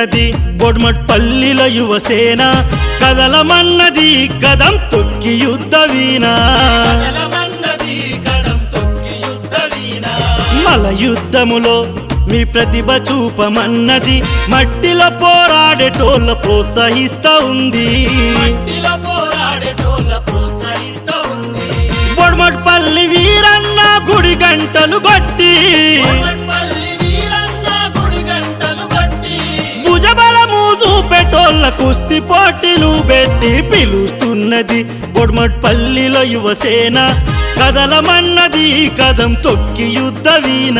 పిలుస్తున్నది బొడ్మట్ పల్లిల యువసేన. కదలమన్నది కదం తొక్కి యుద్ధ వీణ. మల యుద్ధములో మీ ప్రతిభ చూపమన్నది. మట్టిలో పోరాడేటోళ్ళ ప్రోత్సహిస్తా ఉంది. బొడ్మట్ పల్లి వీరన్న గుడి గంటలు కొట్టి పెట్టి పిలుస్తున్నది. బొడ్మట్ పల్లిలో యువసేన. కదలమన్నది కదం తొక్కి యుద్ధ వీణ.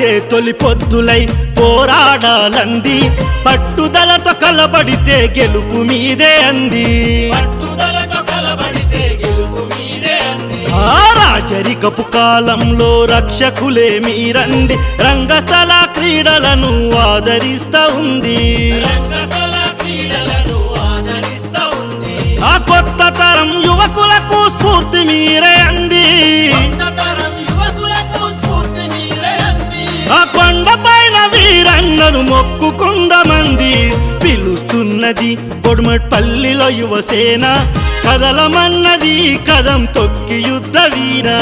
పొడిసే తొలి పొద్దులై పోరాడాలంది. పట్టుదలతో కలబడితే గెలుపు మీదే అంది. ఆ రాజరికపు కాలంలో రక్షకులే మీరండి రంగస్థల క్రీడలను ఆదరిస్తా ఉంది ఉంది. ఆ కొత్త తరం యువకులకు స్ఫూర్తి మీరే అంది. కొందమంది పిలుస్తున్నది పొడుమట్ పల్లిలో యువసేన కదలమన్నది కదం తొక్కి యుద్ధ వీరా.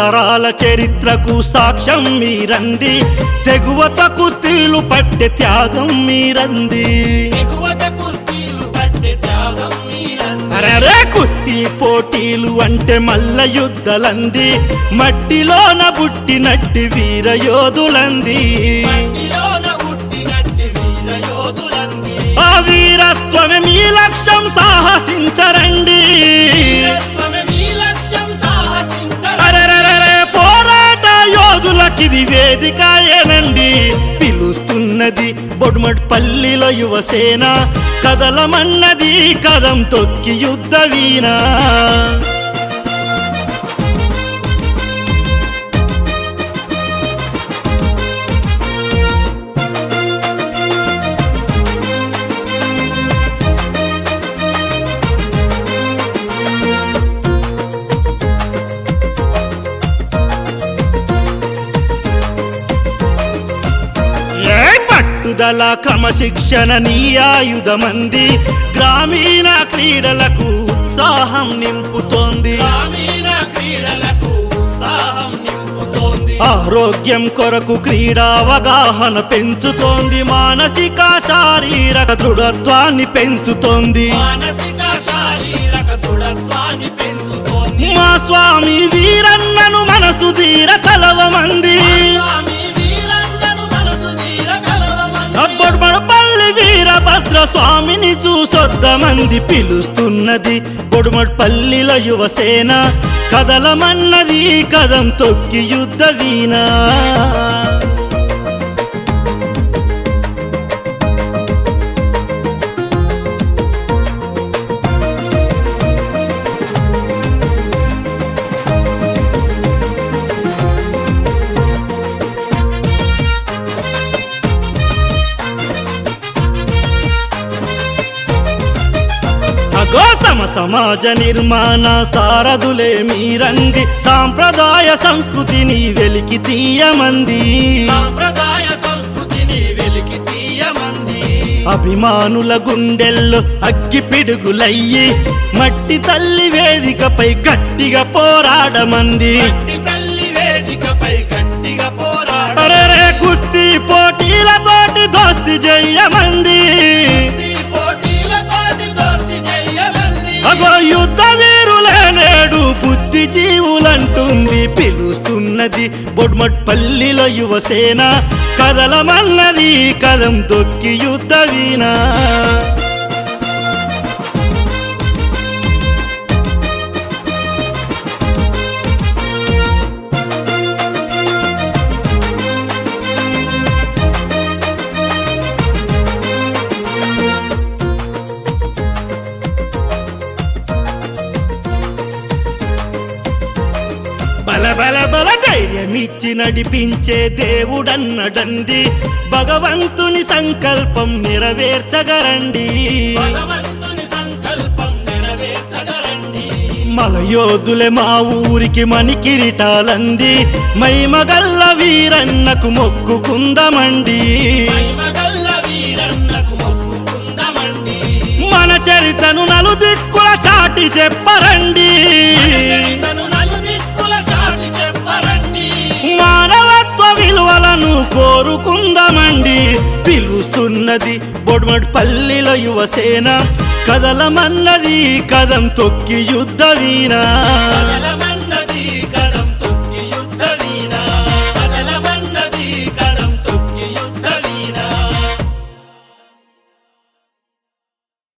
తరాల చరిత్రకు సాక్ష్యం మీరంది. తెగువత కుస్తీలు పట్టె త్యాగం మీరంది. పట్టే త్యాగం మీరంది అరే కుస్తీ పోటీలు అంటే మల్ల యుద్ధలంది. మట్టిలోన బుట్టినట్టి వీర యోధులంది ఆ వీరత్వమే మీ లక్ష్యం సాహసించరండి. వేదికాయనండి ఏనండి పిలుస్తున్నది బొడ్మట్ పల్లిలో యువసేన కదలమన్నది కదం తొక్కి యుద్ధ వీణా. పట్టుదల క్రమశిక్షణ నీ ఆయుధమంది. గ్రామీణ క్రీడలకు ఉత్సాహం నింపుతోంది. ఆరోగ్యం కొరకు క్రీడా అవగాహన పెంచుతోంది. మానసిక శారీరక దృఢత్వాన్ని పెంచుతోంది. మానసిక శారీరక దృఢత్వాన్ని పెంచుతోంది. మా స్వామి వీరన్నను మనసు తీర కలవమంది. భద్రస్వామిని చూసొద్ద మంది పిలుస్తున్నది. పల్లిల యువసేన కదలమన్నది. కదం తొక్కి యుద్ధ వీణ. సమాజ నిర్మాణ సారథులే మీరంది. సాంప్రదాయ సంస్కృతిని వెలికి తీయమంది. సాంప్రదాయ సంస్కృతిని వెలికి తీయమంది. అభిమానుల గుండెల్లో అగ్గి పిడుగులయ్యి. మట్టి తల్లి వేదికపై గట్టిగా పోరాడమంది. బుద్ధి జీవులంటుంది పిలుస్తున్నది బొడ్మట్ పల్లిలో యువసేన. కదలమన్నది కదం దొక్కి యుద్ధ పిలిచి నడిపించే దేవుడన్నడంది. భగవంతుని సంకల్పం నెరవేర్చగరండి. మలయోధులే మా ఊరికి మణి కిరీటాలంది. మైమగల్ల వీరన్నకు మొక్కుకుందమండి. మన చరితను నలుదిక్కుల చాటి చెప్పరండి. కోరుకుందామండి. పిలుస్తున్నది బొడ్మడ్ పల్లిలో యువసేన. కదలమన్నది కదం తొక్కి యుద్ధ వీణ.